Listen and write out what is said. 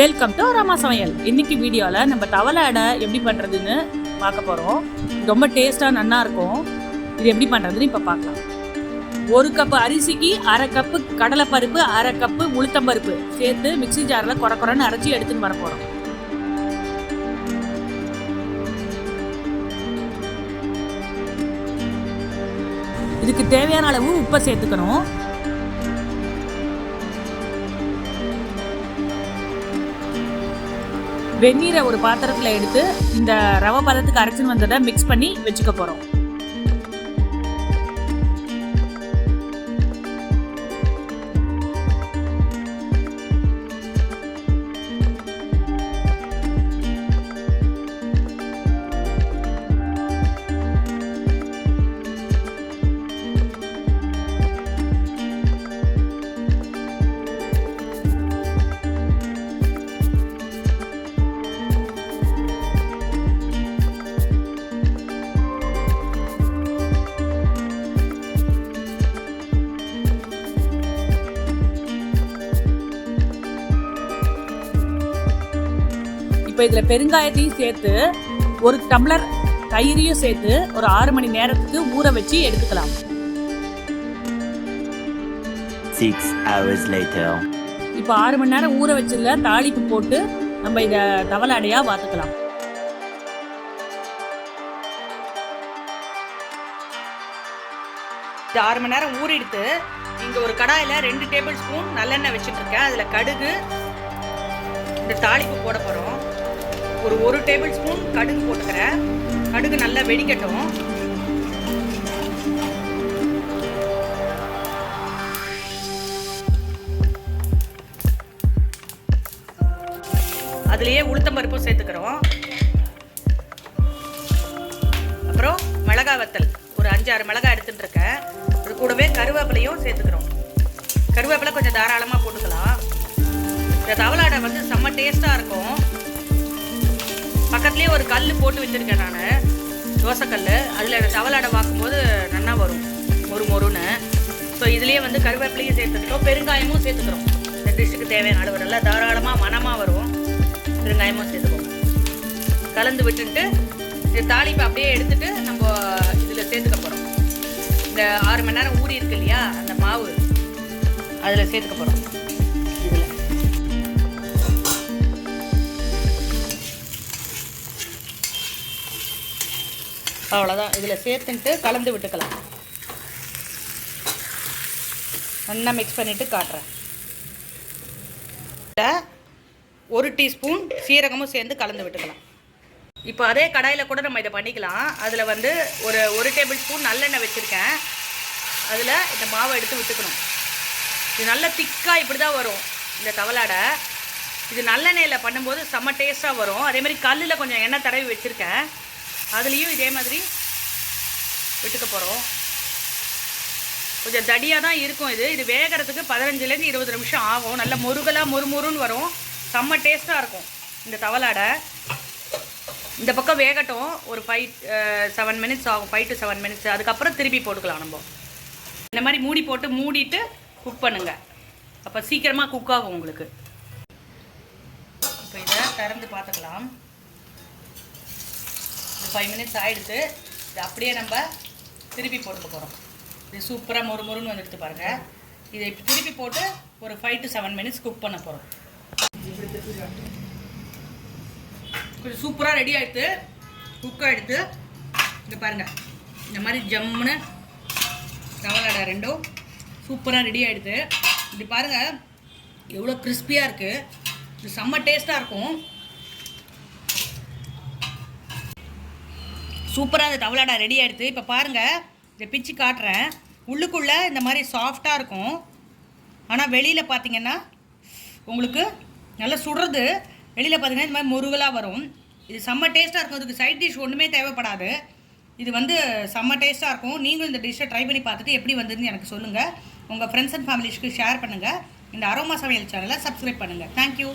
Welcome to Rama சமையல் இன்னைக்கு வீடியோவில் நம்ம தவளை அடை எப்படி பண்ணுறதுன்னு பார்க்க போகிறோம் ரொம்ப டேஸ்ட்டாக நல்லா இருக்கும். இது எப்படி பண்ணுறதுன்னு இப்போ பார்க்கலாம். ஒரு கப்பு அரிசிக்கு அரை கப்பு கடலைப்பருப்பு அரை கப்பு உளுத்தம்பருப்பு சேர்த்து மிக்ஸி ஜாரில் குறை குறைன்னு அரைச்சி எடுத்துன்னு வர போகிறோம் இதுக்கு தேவையான அளவு உப்பை சேர்த்துக்கணும். வெந்நீரை ஒரு பாத்திரத்தில் எடுத்து இந்த ரவை பதத்துக்கு அரைச்சின்னு வந்ததை மிக்ஸ் பண்ணி வச்சுக்க போகிறோம் இப்போ இதில் பெருங்காயத்தையும் சேர்த்து ஒரு டம்ளர் தயிரையும் சேர்த்து ஒரு ஆறு மணி நேரத்துக்கு ஊற வச்சு எடுத்துக்கலாம். Six hours later. இப்போ ஆறு மணி நேரம் ஊற வச்சதுல தாளிப்பு போட்டு நம்ம இதை தவளை அடையாக வாத்துக்கலாம். இது ஆறு மணி நேரம் ஊறிடுத்து இங்கே ஒரு கடாயில் ரெண்டு டேபிள் ஸ்பூன் நல்லெண்ணெய் வச்சுட்டு இருக்கேன். அதில் கடுகு இந்த தாளிப்பு போட போகிறோம் ஒரு ஒரு டேபிள் ஸ்பூன் கடுகு போட்டுக்கிறேன். கடுகு நல்லா வெடிக்கட்டும். அதுலேயே உளுத்தம்பருப்பும் சேர்த்துக்கிறோம். அப்புறம் மிளகாய் வத்தல். ஒரு அஞ்சாறு மிளகாய் எடுத்துகிட்டு இருக்கேன். அது கூடவே கருவேப்பிலையும் சேர்த்துக்கிறோம். கருவேப்பிலை கொஞ்சம் தாராளமாக போட்டுக்கலாம். இந்த தவளாடை வந்து செம்ம டேஸ்ட்டாக இருக்கும். பக்கத்துலேயே ஒரு கல் போட்டு வச்சுருக்கேன் நான். தோசைக்கல் அதில் எனக்கு தவளாடை பார்க்கும்போது நல்லா வரும். ஒரு மொறுன்னு. ஸோ இதுலேயே வந்து கருவேப்பிலையும் சேர்த்துக்கிறோம் பெருங்காயமும் சேர்த்துக்கிறோம். இந்த டிஷ்ஷுக்கு தேவையான அளவு. நல்லா தாராளமாக மனமாக வரும். பெருங்காயமும் சேர்த்துக்கோங்க. கலந்து விட்டுட்டு இந்த தாளிப்பை அப்படியே எடுத்துட்டு நம்ம இதில் சேர்த்துக்க போகிறோம் இந்த ஆறு மணி நேரம் ஊறி இருக்கு இல்லையா? அந்த மாவு. அதில் சேர்த்துக்க போகிறோம் அவ்வளோதான் இதில் சேர்த்துன்ட்டு கலந்து விட்டுக்கலாம். நல்லா மிக்ஸ் பண்ணிவிட்டு காட்டுறேன். இதில் ஒரு டீஸ்பூன் சீரகமும் சேர்ந்து கலந்து விட்டுக்கலாம். இப்போ அதே கடாயில் கூட நம்ம இதை பண்ணிக்கலாம். அதில் வந்து ஒரு ஒரு டேபிள் ஸ்பூன் நல்லெண்ணெய் வச்சுருக்கேன். அதில் இந்த மாவை எடுத்து விட்டுக்கணும். இது நல்ல திக்காக இப்படி தான் வரும் இந்த தவளாடை. இது நல்லெண்ணெயில் பண்ணும்போது செம்ம டேஸ்ட்டாக வரும். அதே மாதிரி கல்லில் கொஞ்சம் எண்ணெய் தடவி வச்சுருக்கேன். அதுலேயும் இதே மாதிரி விட்டுக்க போகிறோம் கொஞ்சம் தடியாக தான் இருக்கும் இது. இது வேகிறதுக்கு பதினஞ்சுலேருந்து இருபது நிமிஷம் ஆகும். நல்ல முருகலாக முறுமுறுன்னு வரும். செம்ம டேஸ்ட்டாக இருக்கும் இந்த தவளாடை. இந்த பக்கம் வேகட்டும். ஒரு ஃபைவ் செவன் மினிட்ஸ் ஆகும். ஃபைவ் டு செவன் மினிட்ஸ் அதுக்கப்புறம் திருப்பி போட்டுக்கலாம் நம்ம. இந்த மாதிரி மூடி போட்டு மூடிட்டு குக் பண்ணுங்கள் அப்போ சீக்கிரமாக குக் ஆகும் உங்களுக்கு. இப்போ இதை திறந்து பார்த்துக்கலாம். ஃபைவ் மினிட்ஸ் ஆகிடுது இது அப்படியே நம்ம திருப்பி போட்டுக்க போகிறோம் இது சூப்பராக மொறு மொறுன்னு வந்துடுது பாருங்கள் இதை இப்போ திருப்பி போட்டு ஒரு five to seven minutes cook பண்ண போகிறோம் கொஞ்சம் சூப்பராக ரெடி ஆகிடுது குக் ஆகிடுது இங்கே பாருங்கள் இந்த மாதிரி ஜம்முன்னு தவளடை ரெண்டும் சூப்பராக ரெடி ஆகிடுது இப்படி பாருங்கள் எவ்வளோ கிறிஸ்பியாக இருக்குது இது செம்ம டேஸ்ட்டாக இருக்கும். சூப்பராக அந்த தவளாடா ரெடி ஆகிடுது இப்போ பாருங்கள் இதை பிச்சு காட்டுறேன். உள்ளுக்குள்ளே இந்த மாதிரி சாஃப்டாக இருக்கும். ஆனால் வெளியில் பார்த்தீங்கன்னா உங்களுக்கு நல்லா சுடுறது வெளியில் பார்த்தீங்கன்னா இந்த மாதிரி முருகலாக வரும். இது செம்ம டேஸ்ட்டாக இருக்கும். அதுக்கு சைட் டிஷ் ஒன்றுமே தேவைப்படாது. இது வந்து செம்ம டேஸ்ட்டாக இருக்கும். நீங்களும் இந்த டிஷ்ஷை ட்ரை பண்ணி பார்த்துட்டு எப்படி வந்ததுன்னு எனக்கு சொல்லுங்கள் உங்கள் ஃப்ரெண்ட்ஸ் அண்ட் ஃபேமிலிஸ்க்கு ஷேர் பண்ணுங்கள் இந்த அரோமா சமையல் சேனலை சப்ஸ்கிரைப் பண்ணுங்கள் தேங்க்யூ